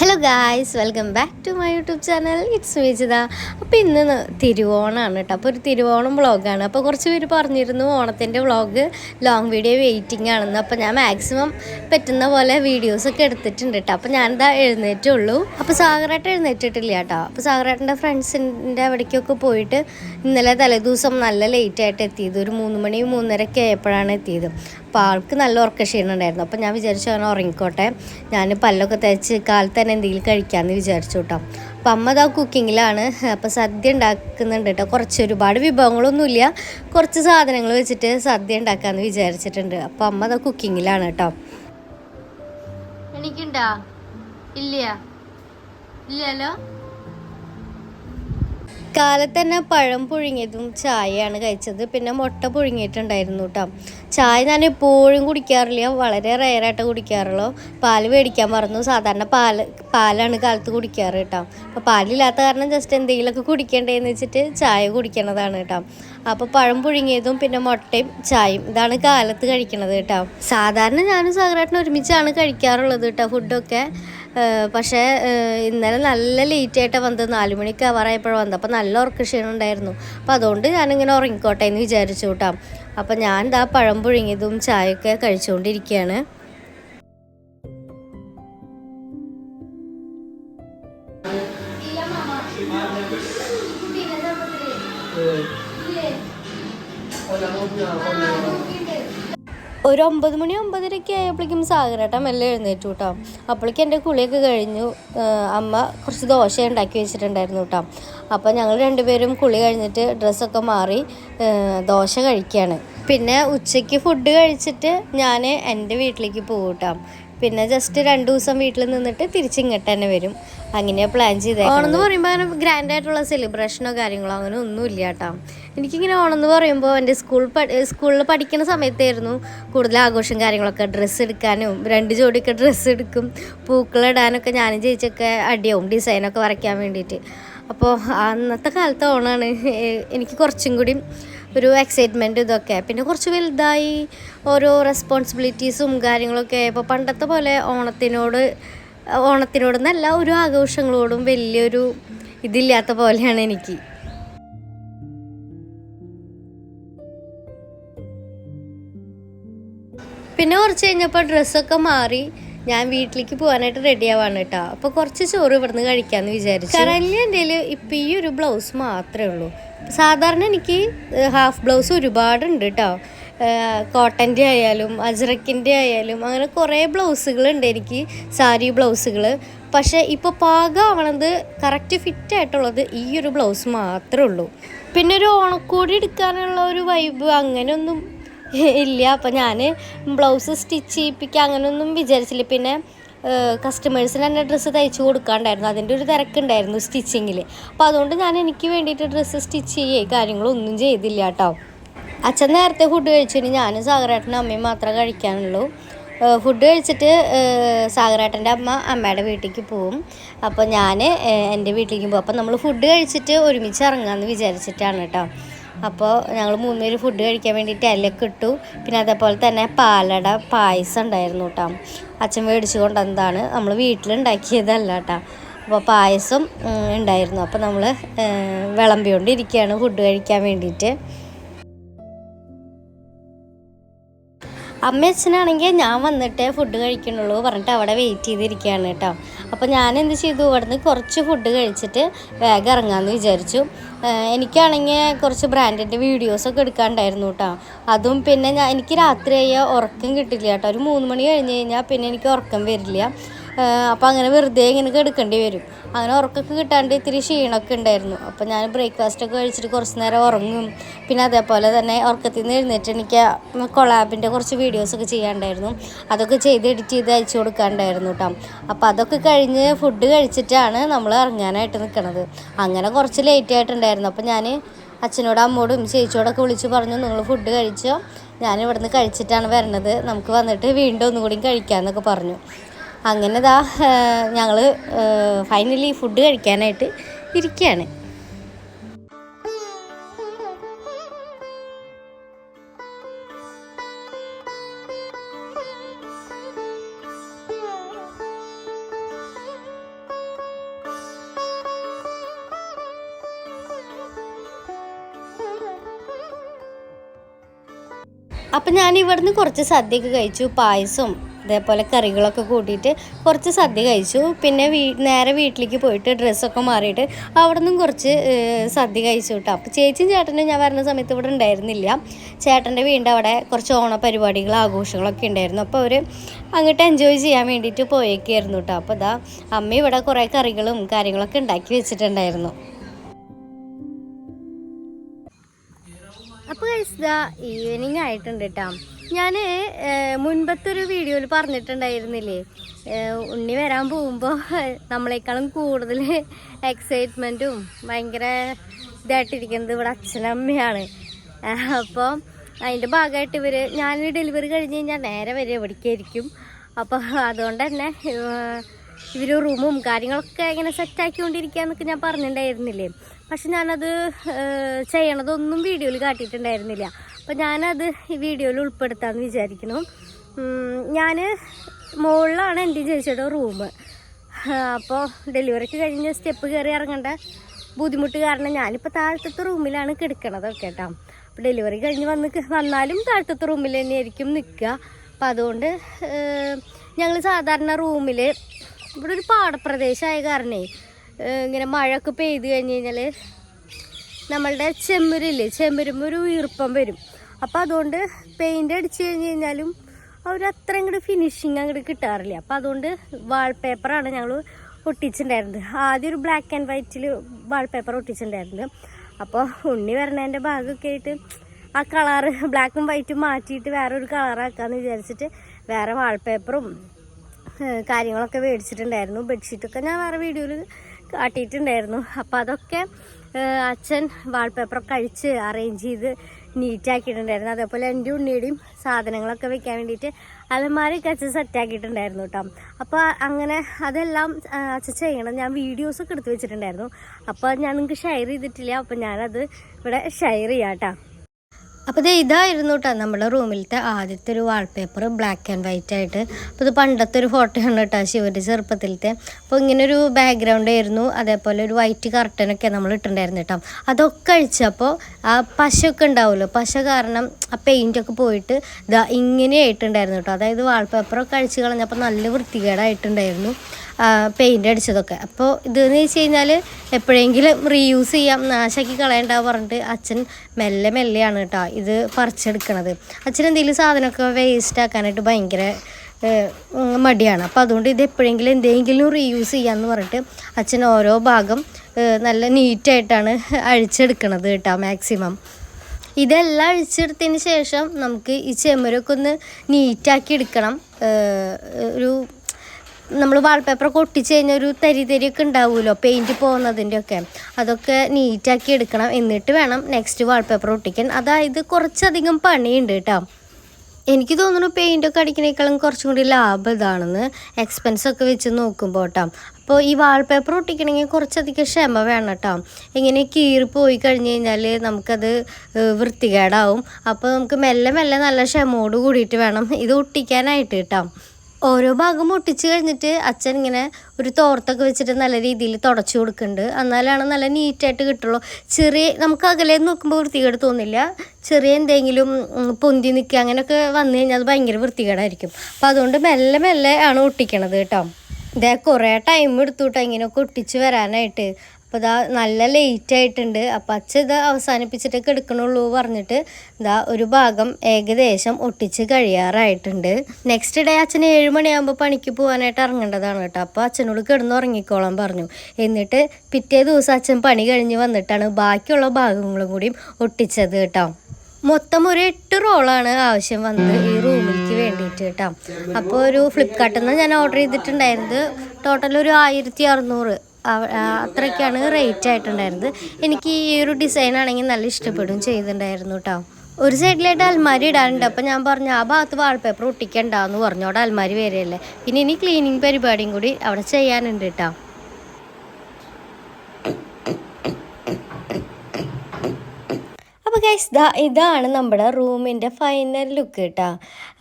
Hello guys welcome back to my YouTube channel it's Vijitha അപ്പോൾ ഇന്ന് തിരുവോണമാണ് കേട്ടോ അപ്പോൾ ഒരു തിരുവോണം വ്ളോഗാണ് അപ്പോൾ കുറച്ച് പേര് പറഞ്ഞിരുന്നു ഓണത്തിന്റെ വ്ളോഗ് ലോങ് വീഡിയോ വെയിറ്റിംഗ് ആണെന്ന്. അപ്പോൾ ഞാൻ മാക്സിമം പറ്റുന്ന പോലെ വീഡിയോസൊക്കെ എടുത്തിട്ടുണ്ട് കേട്ടോ അപ്പോൾ ഞാനിതാ എഴുന്നേറ്റുള്ളൂ അപ്പോൾ സാഗറായിട്ട് എഴുന്നേറ്റിട്ടില്ല കേട്ടോ അപ്പോൾ സാഗറേട്ടന്റെ ഫ്രണ്ട്സിന്റെ അവിടേക്കൊക്കെ പോയിട്ട് ഇന്നലെ തലേദിവസം നല്ല ലേറ്റായിട്ട് എത്തിയത്. ഒരു മൂന്ന് മണി മൂന്നരയ്ക്ക് ആയപ്പോഴാണ് എത്തിയത്. അപ്പോൾ ആൾക്ക് നല്ല ഉറക്ക ഉണ്ടായിരുന്നു. അപ്പോൾ ഞാൻ വിചാരിച്ചു അവനെ ഉറങ്ങിക്കോട്ടെ. ഞാൻ പല്ലൊക്കെ തേച്ച് കാലത്ത് തന്നെ എന്തെങ്കിലും കഴിക്കാമെന്ന് വിചാരിച്ചു കേട്ടോ അപ്പം അമ്മ അതാ കുക്കിങ്ങിലാണ്. അപ്പോൾ സദ്യ ഉണ്ടാക്കുന്നുണ്ട് കേട്ടോ കുറച്ച് ഒരുപാട് വിഭവങ്ങളൊന്നുമില്ല. കുറച്ച് സാധനങ്ങൾ വെച്ചിട്ട് സദ്യ ഉണ്ടാക്കാമെന്ന് വിചാരിച്ചിട്ടുണ്ട്. അപ്പോൾ അമ്മ അതാ കുക്കിങ്ങിലാണ് കേട്ടോ എനിക്കുണ്ടാ? ഇല്ല. ഇല്ലല്ലോ? കാലത്ത് തന്നെ പഴം പുഴുങ്ങിയതും ചായയാണ് കഴിച്ചത്. പിന്നെ മുട്ട പുഴുങ്ങിയിട്ടുണ്ടായിരുന്നു കേട്ടോ ചായ ഞാൻ എപ്പോഴും കുടിക്കാറില്ല. വളരെ റയറായിട്ട് കുടിക്കാറുള്ളൂ. പാൽ മേടിക്കാൻ മറന്നു. സാധാരണ പാൽ പാലാണ് കാലത്ത് കുടിക്കാറ് കേട്ടോ. അപ്പോൾ പാലില്ലാത്ത കാരണം ജസ്റ്റ് എന്തെങ്കിലുമൊക്കെ കുടിക്കണ്ടേന്ന് വെച്ചിട്ട് ചായ കുടിക്കണതാണ് കേട്ടോ. അപ്പോൾ പഴം പുഴുങ്ങിയതും പിന്നെ മുട്ടയും ചായയും ഇതാണ് കാലത്ത് കഴിക്കണത് കേട്ടോ. സാധാരണ ഞാനും സഹകരണം ഒരുമിച്ചാണ് കഴിക്കാറുള്ളത് കേട്ടോ ഫുഡൊക്കെ പക്ഷേ ഇന്നലെ നല്ല ലേറ്റ് ആയിട്ടാണ് വന്നത്. നാല് മണിക്ക് ആവാറായപ്പോഴാണ് വന്നത്. അപ്പോൾ നല്ല ഉറക്കക്ഷീണം ഉണ്ടായിരുന്നു. അപ്പോൾ അതുകൊണ്ട് ഞാനിങ്ങനെ ഉറങ്ങിക്കോട്ടെ എന്ന് വിചാരിച്ചു കേട്ടോ. അപ്പോൾ ഞാൻ ദാ പഴം പുഴുങ്ങിയതും ചായയൊക്കെ കഴിച്ചുകൊണ്ടിരിക്കുകയാണ്. ഒരു ഒമ്പത് മണി ഒമ്പതരയ്ക്ക് ആയപ്പോഴേക്കും സാഗരേട്ടൻ മെല്ലെ എഴുന്നേറ്റു കേട്ടോ അപ്പോഴേക്കും എന്റെ കുളിയൊക്കെ കഴിഞ്ഞു. അമ്മ കുറച്ച് ദോശ ഉണ്ടാക്കി വെച്ചിട്ടുണ്ടായിരുന്നു കേട്ടോ അപ്പോൾ ഞങ്ങൾ രണ്ടുപേരും കുളി കഴിഞ്ഞിട്ട് ഡ്രസ്സൊക്കെ മാറി ദോശ കഴിക്കുകയാണ് പിന്നെ ഉച്ചയ്ക്ക് ഫുഡ് കഴിച്ചിട്ട് ഞാൻ എന്റെ വീട്ടിലേക്ക് പോകും കേട്ടോ പിന്നെ ജസ്റ്റ് രണ്ട് ദിവസം വീട്ടിൽ നിന്നിട്ട് തിരിച്ചിങ്ങോട്ട് തന്നെ വരും. അങ്ങനെയാണ് പ്ലാൻ ചെയ്തേ ഓണം എന്ന് പറയുമ്പോൾ അങ്ങനെ ഗ്രാൻഡ് ആയിട്ടുള്ള സെലിബ്രേഷനോ കാര്യങ്ങളോ അങ്ങനെ ഒന്നുമില്ല കേട്ടോ എനിക്കിങ്ങനെ ഓണം എന്ന് പറയുമ്പോൾ എന്റെ സ്കൂൾ സ്കൂളിൽ പഠിക്കുന്ന സമയത്തായിരുന്നു കൂടുതൽ ആഘോഷം കാര്യങ്ങളൊക്കെ. ഡ്രസ്സ് എടുക്കാനും രണ്ട് ജോഡിയൊക്കെ ഡ്രസ്സ് എടുക്കും പൂക്കളിടാനൊക്കെ ഞാനും ചേച്ചിയൊക്കെ അടിയാവും ഡിസൈനൊക്കെ വരയ്ക്കാൻ വേണ്ടിയിട്ട്. അപ്പോൾ അന്നത്തെ കാലത്ത് ഓണമാണ് എനിക്ക് കുറച്ചും കൂടി ഒരു എക്സൈറ്റ്മെന്റ് ഇതൊക്കെ. പിന്നെ കുറച്ച് വലുതായി ഓരോ റെസ്പോൺസിബിലിറ്റീസും കാര്യങ്ങളൊക്കെ ഇപ്പോൾ പണ്ടത്തെ പോലെ ഓണത്തിനോട് ഓണത്തിനോടൊന്നല്ല ഒരു ആഘോഷങ്ങളോടും വലിയൊരു ഇതില്ലാത്ത പോലെയാണ് എനിക്ക്. പിന്നെ കുറച്ച് കഴിഞ്ഞപ്പോൾ ഡ്രസ്സൊക്കെ മാറി. ഞാൻ വീട്ടിലേക്ക് പോകാനായിട്ട് റെഡി ആവാണ് കേട്ടോ അപ്പോൾ കുറച്ച് ചോറ് ഇവിടുന്ന് കഴിക്കാമെന്ന് വിചാരിച്ചു. കറൻലി എന്റെ ഇപ്പം ഈ ഒരു ബ്ലൗസ് മാത്രമേ ഉള്ളൂ. സാധാരണ എനിക്ക് ഹാഫ് ബ്ലൗസ് ഒരുപാടുണ്ട് കേട്ടോ കോട്ടന്റെ ആയാലും അജ്രക്കിന്റെ ആയാലും അങ്ങനെ കുറേ ബ്ലൗസുകളുണ്ട് എനിക്ക് സാരി ബ്ലൗസുകൾ പക്ഷേ ഇപ്പോൾ പാകമാവണത് കറക്റ്റ് ഫിറ്റ് ആയിട്ടുള്ളത് ഈ ഒരു ബ്ലൗസ് മാത്രമേ ഉള്ളൂ. പിന്നെ ഒരു ഓണക്കോടി എടുക്കാനുള്ള ഒരു വൈബ് അങ്ങനെയൊന്നും ഇല്ല അപ്പോൾ ഞാൻ ബ്ലൗസ് സ്റ്റിച്ച് ചെയ്യിപ്പിക്കുക അങ്ങനെയൊന്നും വിചാരിച്ചില്ല. പിന്നെ കസ്റ്റമേഴ്സിന് തന്നെ ഡ്രസ്സ് തയ്ച്ചു കൊടുക്കാണ്ടായിരുന്നു. അതിന്റെ ഒരു തിരക്കുണ്ടായിരുന്നു സ്റ്റിച്ചിങ്ങിൽ അപ്പോൾ അതുകൊണ്ട് ഞാൻ എനിക്ക് വേണ്ടിയിട്ട് ഡ്രസ്സ് സ്റ്റിച്ച് ചെയ്യേ കാര്യങ്ങളൊന്നും ചെയ്തില്ല കേട്ടോ അച്ഛൻ നേരത്തെ ഫുഡ് കഴിച്ചു. ഇനി ഞാനും സാഗരേട്ടനും അമ്മയും മാത്രമേ കഴിക്കാനുള്ളൂ. ഫുഡ് കഴിച്ചിട്ട് സാഗരേട്ടന്റെ അമ്മ അമ്മയുടെ വീട്ടിലേക്ക് പോവും. അപ്പോൾ ഞാൻ എന്റെ വീട്ടിലേക്ക് പോകും അപ്പോൾ നമ്മൾ ഫുഡ് കഴിച്ചിട്ട് ഒരുമിച്ച് ഇറങ്ങാമെന്ന് വിചാരിച്ചിട്ടാണ് കേട്ടോ അപ്പോൾ ഞങ്ങൾ മൂന്നുപേര് ഫുഡ് കഴിക്കാൻ വേണ്ടിയിട്ട് ഇലയൊക്കെ ഇട്ടു. പിന്നെ അതേപോലെ തന്നെ പാലട പായസം ഉണ്ടായിരുന്നു കേട്ടോ. അച്ഛൻ മേടിച്ചു കൊണ്ടുവന്നതാണ്. നമ്മൾ വീട്ടിലുണ്ടാക്കിയതല്ല കേട്ടോ അപ്പോൾ പായസം ഉണ്ടായിരുന്നു. അപ്പോൾ നമ്മൾ വിളമ്പിക്കൊണ്ടിരിക്കുകയാണ് ഫുഡ് കഴിക്കാൻ വേണ്ടിയിട്ട് അമ്മ അച്ഛനാണെങ്കിൽ ഞാൻ വന്നിട്ടേ ഫുഡ് കഴിക്കണുള്ളൂ പറഞ്ഞിട്ട് അവിടെ വെയിറ്റ് ചെയ്തിരിക്കുകയാണ് കേട്ടോ. അപ്പോൾ ഞാൻ എന്ത് ചെയ്തു? ഇവിടുന്ന് കുറച്ച് ഫുഡ് കഴിച്ചിട്ട് വേഗം ഇറങ്ങാമെന്ന് വിചാരിച്ചു. എനിക്കാണെങ്കിൽ കുറച്ച് ബ്രാൻഡിന്റെ വീഡിയോസൊക്കെ എടുക്കാണ്ടായിരുന്നു കേട്ടോ അതും പിന്നെ ഞാൻ എനിക്ക് രാത്രിയായ ഉറക്കം കിട്ടില്ല കേട്ടോ ഒരു മൂന്ന് മണി കഴിഞ്ഞ് കഴിഞ്ഞാൽ പിന്നെ എനിക്ക് ഉറക്കം വരില്ല. അപ്പോൾ അങ്ങനെ വെറുതെ ഇങ്ങനെ കിടക്കേണ്ടി വരും. അങ്ങനെ ഉറക്കമൊക്കെ കിട്ടാണ്ട് ഇത്തിരി ക്ഷീണമൊക്കെ ഉണ്ടായിരുന്നു. അപ്പോൾ ഞാൻ ബ്രേക്ക്ഫാസ്റ്റൊക്കെ കഴിച്ചിട്ട് കുറച്ച് നേരം ഉറങ്ങും. പിന്നെ അതേപോലെ തന്നെ ഉറക്കത്തിൽ നിന്ന് എഴുന്നേറ്റ് എനിക്ക് കൊളാബിന്റെ കുറച്ച് വീഡിയോസൊക്കെ ചെയ്യാണ്ടായിരുന്നു. അതൊക്കെ ചെയ്ത് എഡിറ്റ് ചെയ്ത് അയച്ചു കൊടുക്കാണ്ടായിരുന്നു കേട്ടോ അപ്പോൾ അതൊക്കെ കഴിഞ്ഞ് ഫുഡ് കഴിച്ചിട്ടാണ് നമ്മൾ ഇറങ്ങാനായിട്ട് നിൽക്കുന്നത് അങ്ങനെ കുറച്ച് ലേറ്റ് ആയിട്ടുണ്ടായിരുന്നു. അപ്പോൾ ഞാൻ അച്ഛനോടും അമ്മോടും ചേച്ചിയോടൊക്കെ വിളിച്ച് പറഞ്ഞു നിങ്ങൾ ഫുഡ് കഴിച്ചോ? ഞാൻ ഇവിടുന്ന് കഴിച്ചിട്ടാണ് വരണത്. നമുക്ക് വന്നിട്ട് വീണ്ടും ഒന്നുകൂടി കഴിക്കാമെന്നൊക്കെ പറഞ്ഞു. അങ്ങനെ ദാ ഞങ്ങൾ ഫൈനലി ഫുഡ് കഴിക്കാനായിട്ട് ഇരിക്കുകയാണ് അപ്പം ഞാൻ ഇവിടുന്ന് കുറച്ച് സദ്യയൊക്കെ കഴിച്ചു പായസവും അതേപോലെ കറികളൊക്കെ കൂട്ടിയിട്ട് കുറച്ച് സദ്യ കഴിച്ചു. പിന്നെ വീ നേരെ വീട്ടിലേക്ക് പോയിട്ട് ഡ്രസ്സൊക്കെ മാറിയിട്ട് അവിടെ നിന്നും കുറച്ച് സദ്യ കഴിച്ചു കേട്ടോ. അപ്പോൾ ചേച്ചിയും ചേട്ടനും ഞാൻ വരുന്ന സമയത്ത് ഇവിടെ ഉണ്ടായിരുന്നില്ല. ചേട്ടന്റെ വീടിന്റെ അവിടെ കുറച്ച് ഓണ പരിപാടികൾ ആഘോഷങ്ങളൊക്കെ ഉണ്ടായിരുന്നു. അപ്പോൾ അവർ അങ്ങോട്ട് എൻജോയ് ചെയ്യാൻ വേണ്ടിയിട്ട് പോയേക്കായിരുന്നു കേട്ടോ. അപ്പോൾ ഇതാ അമ്മ ഇവിടെ കുറേ കറികളും കാര്യങ്ങളൊക്കെ ഉണ്ടാക്കി വെച്ചിട്ടുണ്ടായിരുന്നു. അപ്പോൾ ഈവനിങ് ആയിട്ടുണ്ട് കേട്ടോ. ഞാൻ മുൻപത്തെ ഒരു വീഡിയോയിൽ പറഞ്ഞിട്ടുണ്ടായിരുന്നില്ലേ? ഉണ്ണി വരാൻ പോകുമ്പോൾ നമ്മളെക്കാളും കൂടുതൽ എക്സൈറ്റ്മെന്റും ഭയങ്കര ഇതായിട്ടിരിക്കുന്നത് ഇവിടെ അച്ഛനമ്മയാണ് അപ്പോൾ അതിന്റെ ഭാഗമായിട്ട് ഇവർ ഞാൻ ഡെലിവറി കഴിഞ്ഞ് കഴിഞ്ഞാൽ നേരെ വരെ എവിടേക്കായിരിക്കും. അപ്പോൾ അതുകൊണ്ട് തന്നെ ഇവർ റൂമും കാര്യങ്ങളൊക്കെ ഇങ്ങനെ സെറ്റാക്കിക്കൊണ്ടിരിക്കുകയെന്നൊക്കെ ഞാൻ പറഞ്ഞിട്ടുണ്ടായിരുന്നില്ലേ? പക്ഷെ ഞാനത് ചെയ്യണതൊന്നും വീഡിയോയിൽ കാട്ടിയിട്ടുണ്ടായിരുന്നില്ല. അപ്പം ഞാനത് ഈ വീഡിയോയിൽ ഉൾപ്പെടുത്താമെന്ന് വിചാരിക്കുന്നു. ഞാൻ മുകളിലാണ് എന്റെ ചേച്ചിയുടെ റൂം. അപ്പോൾ ഡെലിവറിക്ക് കഴിഞ്ഞ് സ്റ്റെപ്പ് കയറി ഇറങ്ങേണ്ട ബുദ്ധിമുട്ട് കാരണം ഞാനിപ്പോൾ താഴത്തെ റൂമിലാണ് കിടക്കണത് കേട്ടോ അപ്പോൾ ഡെലിവറി കഴിഞ്ഞ് വന്ന് വന്നാലും താഴത്തെ റൂമിൽ തന്നെയായിരിക്കും നിൽക്കുക അപ്പം അതുകൊണ്ട് ഞങ്ങൾ സാധാരണ റൂമിൽ ഇവിടെ ഒരു പാടപ്രദേശമായ കാരണേ ഇങ്ങനെ മഴയൊക്കെ പെയ്ത് കഴിഞ്ഞ് കഴിഞ്ഞാൽ നമ്മളുടെ ചെമ്മരില്ലേ ചെമ്മരുമ്പോൾ ഒരു ഈർപ്പം വരും. അപ്പോൾ അതുകൊണ്ട് പെയിന്റ് അടിച്ച് കഴിഞ്ഞ് കഴിഞ്ഞാലും അവർ അത്ര അങ്ങോട്ട് ഫിനിഷിങ് അങ്ങോട്ട് കിട്ടാറില്ല. അപ്പോൾ അതുകൊണ്ട് വാൾപേപ്പറാണ് ഞങ്ങൾ ഒട്ടിച്ചിട്ടുണ്ടായിരുന്നത് ആദ്യം ഒരു ബ്ലാക്ക് ആൻഡ് വൈറ്റിൽ വാൾപേപ്പർ ഒട്ടിച്ചിട്ടുണ്ടായിരുന്നത് അപ്പോൾ ഉണ്ണി വരണേന്റെ ഭാഗമൊക്കെ ആയിട്ട് ആ കളറ് ബ്ലാക്കും വൈറ്റും മാറ്റിയിട്ട് വേറെ ഒരു കളറാക്കാമെന്ന് വിചാരിച്ചിട്ട് വേറെ വാൾപേപ്പറും കാര്യങ്ങളൊക്കെ മേടിച്ചിട്ടുണ്ടായിരുന്നു. ബെഡ്ഷീറ്റൊക്കെ ഞാൻ വേറെ വീഡിയോയിൽ കാട്ടിയിട്ടുണ്ടായിരുന്നു. അപ്പോൾ അതൊക്കെ അച്ഛൻ വാൾപേപ്പറൊക്കെ അഴിച്ച് അറേഞ്ച് ചെയ്ത് നീറ്റാക്കിയിട്ടുണ്ടായിരുന്നു അതേപോലെ എന്റെ ഉണ്ണിയുടെയും സാധനങ്ങളൊക്കെ വെക്കാൻ വേണ്ടിയിട്ട് അലമാരയൊക്കെ അച്ഛൻ സെറ്റാക്കിയിട്ടുണ്ടായിരുന്നു കേട്ടോ അപ്പോൾ അങ്ങനെ അതെല്ലാം അച്ഛൻ ചെയ്യണം. ഞാൻ വീഡിയോസൊക്കെ എടുത്ത് വെച്ചിട്ടുണ്ടായിരുന്നു. അപ്പോൾ ഞാൻ നിങ്ങൾക്ക് ഷെയർ ചെയ്തിട്ടില്ല. അപ്പോൾ ഞാനത് ഇവിടെ ഷെയർ ചെയ്യാം കേട്ടോ അപ്പോൾ ഇത് ഇതായിരുന്നു കേട്ടോ നമ്മുടെ റൂമിലത്തെ ആദ്യത്തെ ഒരു വാൾപേപ്പർ ബ്ലാക്ക് ആൻഡ് വൈറ്റ് ആയിട്ട്. അപ്പോൾ ഇത് പണ്ടത്തെ ഒരു ഫോട്ടോയാണ് കേട്ടോ ശിവന്റെ ചെറുപ്പത്തിലത്തെ. അപ്പോൾ ഇങ്ങനെ ഒരു ബാക്ക്ഗ്രൗണ്ട് ആയിരുന്നു. അതേപോലെ ഒരു വൈറ്റ് കർട്ടനൊക്കെ നമ്മൾ ഇട്ടിട്ടുണ്ടായിരുന്നു കേട്ടോ അതൊക്കെ അഴിച്ചപ്പോൾ ആ പശയൊക്കെ ഉണ്ടാവുമല്ലോ. പശ കാരണം ആ പെയിന്റൊക്കെ പോയിട്ട് ഇതാ ഇങ്ങനെ ആയിട്ടുണ്ടായിരുന്നു കേട്ടോ അതായത് വാൾപേപ്പറൊക്കെ അഴിച്ച് കളഞ്ഞപ്പോൾ നല്ല വൃത്തികേടായിട്ടുണ്ടായിരുന്നു. പെയിന്റ് അടിച്ചതൊക്കെ. അപ്പോൾ ഇതെന്ന് വെച്ച് കഴിഞ്ഞാൽ എപ്പോഴെങ്കിലും റീയൂസ് ചെയ്യാം നാശാക്കി കളയണ്ട പറഞ്ഞിട്ട് അച്ഛൻ മെല്ലെ മെല്ലെയാണ് കേട്ടോ ഇത് പറിച്ചെടുക്കണത്. അച്ഛൻ എന്തെങ്കിലും സാധനമൊക്കെ വേസ്റ്റ് ആക്കാനായിട്ട് ഭയങ്കര മടിയാണ്. അപ്പോൾ അതുകൊണ്ട് ഇത് എപ്പോഴെങ്കിലും എന്തെങ്കിലും റീയൂസ് ചെയ്യാമെന്ന് പറഞ്ഞിട്ട് അച്ഛൻ ഓരോ ഭാഗം നല്ല നീറ്റായിട്ടാണ് അഴിച്ചെടുക്കണത് കേട്ടോ മാക്സിമം ഇതെല്ലാം അഴിച്ചെടുത്തതിന് ശേഷം നമുക്ക് ഈ ചെമ്മരൊക്കെ ഒന്ന് നീറ്റാക്കി എടുക്കണം. ഒരു നമ്മൾ വാൾപേപ്പറൊക്കെ ഒട്ടിച്ച് കഴിഞ്ഞാൽ ഒരു തരി തരിയൊക്കെ ഉണ്ടാവുമല്ലോ പെയിന്റ് പോകുന്നതിന്റെ ഒക്കെ അതൊക്കെ നീറ്റാക്കി എടുക്കണം. എന്നിട്ട് വേണം നെക്സ്റ്റ് വാൾപേപ്പർ ഒട്ടിക്കാൻ. അതായത് കുറച്ചധികം പണിയുണ്ട് കേട്ടോ. എനിക്ക് തോന്നുന്നു പെയിന്റൊക്കെ അടിക്കണേക്കാളും കുറച്ചും കൂടി ലാഭം ഇതാണെന്ന് എക്സ്പെൻസ് ഒക്കെ വെച്ച് നോക്കുമ്പോൾ കേട്ടോ. അപ്പോൾ ഈ വാൾപേപ്പർ ഒട്ടിക്കണമെങ്കിൽ കുറച്ചധികം ക്ഷമ വേണം കേട്ടോ. ഇങ്ങനെ കീറി പോയി കഴിഞ്ഞ് കഴിഞ്ഞാൽ നമുക്കത് വൃത്തികേടാവും. അപ്പോൾ നമുക്ക് മെല്ലെ മെല്ലെ നല്ല ക്ഷമയോട് കൂടിയിട്ട് വേണം ഇത് ഒട്ടിക്കാനായിട്ട് കേട്ടോ. ഓരോ ഭാഗം ഒട്ടിച്ച് കഴിഞ്ഞിട്ട് അച്ഛൻ ഇങ്ങനെ ഒരു തോർത്തൊക്കെ വെച്ചിട്ട് നല്ല രീതിയിൽ തുടച്ചു കൊടുക്കുന്നുണ്ട്. എന്നാലാണ് നല്ല നീറ്റായിട്ട് കിട്ടുള്ളൂ. ചെറിയ നമുക്ക് അകലെ നോക്കുമ്പോൾ വൃത്തികേട് തോന്നില്ല. ചെറിയ എന്തെങ്കിലും പൊന്തി നിൽക്കുക അങ്ങനെയൊക്കെ വന്നു കഴിഞ്ഞാൽ അത് ഭയങ്കര വൃത്തികേടായിരിക്കും. അപ്പോൾ അതുകൊണ്ട് മെല്ലെ മെല്ലെ ആണ് ഒട്ടിക്കണത് കേട്ടോ. ഇതേ കുറേ ടൈം എടുത്തു കേട്ടോ ഇങ്ങനെയൊക്കെ ഒട്ടിച്ച് വരാനായിട്ട്. അപ്പോൾ ഇതാ നല്ല ലേറ്റ് ആയിട്ടുണ്ട്. അപ്പം അച്ഛൻ ഇത് അവസാനിപ്പിച്ചിട്ടൊക്കെ എടുക്കണുള്ളൂ പറഞ്ഞിട്ട് ഇതാ ഒരു ഭാഗം ഏകദേശം ഒട്ടിച്ച് കഴിയാറായിട്ടുണ്ട്. നെക്സ്റ്റ് ഡേ അച്ഛൻ ഏഴ് മണിയാകുമ്പോൾ പണിക്ക് പോകാനായിട്ട് ഇറങ്ങേണ്ടതാണ് കേട്ടോ. അപ്പോൾ അച്ഛനോട് കിടന്ന് ഉറങ്ങിക്കോളാൻ പറഞ്ഞു. എന്നിട്ട് പിറ്റേ ദിവസം അച്ഛൻ പണി കഴിഞ്ഞ് വന്നിട്ടാണ് ബാക്കിയുള്ള ഭാഗങ്ങളും കൂടിയും ഒട്ടിച്ചത് കേട്ടോ. മൊത്തം ഒരു എട്ട് റോളാണ് ആവശ്യം വന്നത് ഈ റൂമിലേക്ക് വേണ്ടിയിട്ട് കേട്ടോ. അപ്പോൾ ഒരു ഫ്ലിപ്കാർട്ടിൽ നിന്ന് ഞാൻ ഓർഡർ ചെയ്തിട്ടുണ്ടായിരുന്നത് ടോട്ടൽ ഒരു ആയിരത്തി അറുന്നൂറ്. അത്രയ്ക്കാണ് റേറ്റ് ആയിട്ടുണ്ടായിരുന്നത്. എനിക്ക് ഈ ഒരു ഡിസൈൻ ആണെങ്കിൽ നല്ല ഇഷ്ടപ്പെടും ചെയ്തിട്ടുണ്ടായിരുന്നു കേട്ടോ ഒരു സൈഡിലായിട്ട് അൽമാരി ഇടാനുണ്ട് അപ്പം ഞാൻ പറഞ്ഞു ആ ഭാഗത്ത് വാൾപേപ്പർ ഒട്ടിക്കണ്ടെന്ന് പറഞ്ഞു അവിടെ അൽമാരി വരെയല്ലേ. പിന്നെ ഇനി ക്ലീനിങ് പരിപാടിയും കൂടി അവിടെ ചെയ്യാനുണ്ട് കേട്ടോ ഗൈസ് ദാ ഇതാണ് നമ്മുടെ റൂമിന്റെ ഫൈനൽ ലുക്ക് കേട്ടോ.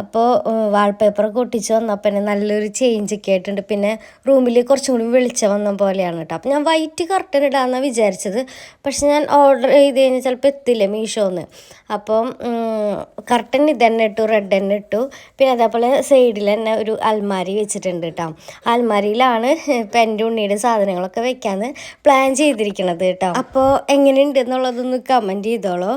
അപ്പോൾ വാൾപേപ്പറൊക്കെ ഒട്ടിച്ച് വന്നപ്പോൾ തന്നെ നല്ലൊരു ചേഞ്ച് ഒക്കെ ആയിട്ടുണ്ട്. പിന്നെ റൂമിൽ കുറച്ചും കൂടി വെളിച്ചം വന്ന പോലെയാണ് കേട്ടോ. അപ്പോൾ ഞാൻ വൈറ്റ് കർട്ടൻ ഇടാമെന്നാണ് വിചാരിച്ചത്. പക്ഷെ ഞാൻ ഓർഡർ ചെയ്ത് കഴിഞ്ഞാൽ ചിലപ്പോൾ എത്തില്ല മീഷോന്ന്. അപ്പം കർട്ടൻ ഇത് തന്നെ ഇട്ടു റെഡ് തന്നെ ഇട്ടു. പിന്നെ അതേപോലെ സൈഡിൽ തന്നെ ഒരു അൽമാരി വെച്ചിട്ടുണ്ട് കേട്ടോ. അൽമാരിയിലാണ് ഇപ്പം എന്റെ ഉണ്ണിയുടെ സാധനങ്ങളൊക്കെ വെക്കാമെന്ന് പ്ലാൻ ചെയ്തിരിക്കുന്നത് കേട്ടോ. അപ്പോൾ എങ്ങനെയുണ്ട് എന്നുള്ളതൊന്ന് കമന്റ് ചെയ്തോളൂ.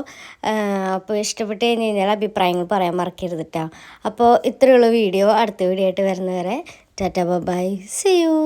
അപ്പോൾ ഇഷ്ടപ്പെട്ട് കഴിഞ്ഞ് കഴിഞ്ഞാൽ അഭിപ്രായങ്ങൾ പറയാൻ മറക്കരുത് കേട്ടോ അപ്പോൾ ഇത്രയുള്ള വീഡിയോ. അടുത്ത വീഡിയോ ആയിട്ട് വരുന്നവരെ ടാറ്റ ബൈ സി യു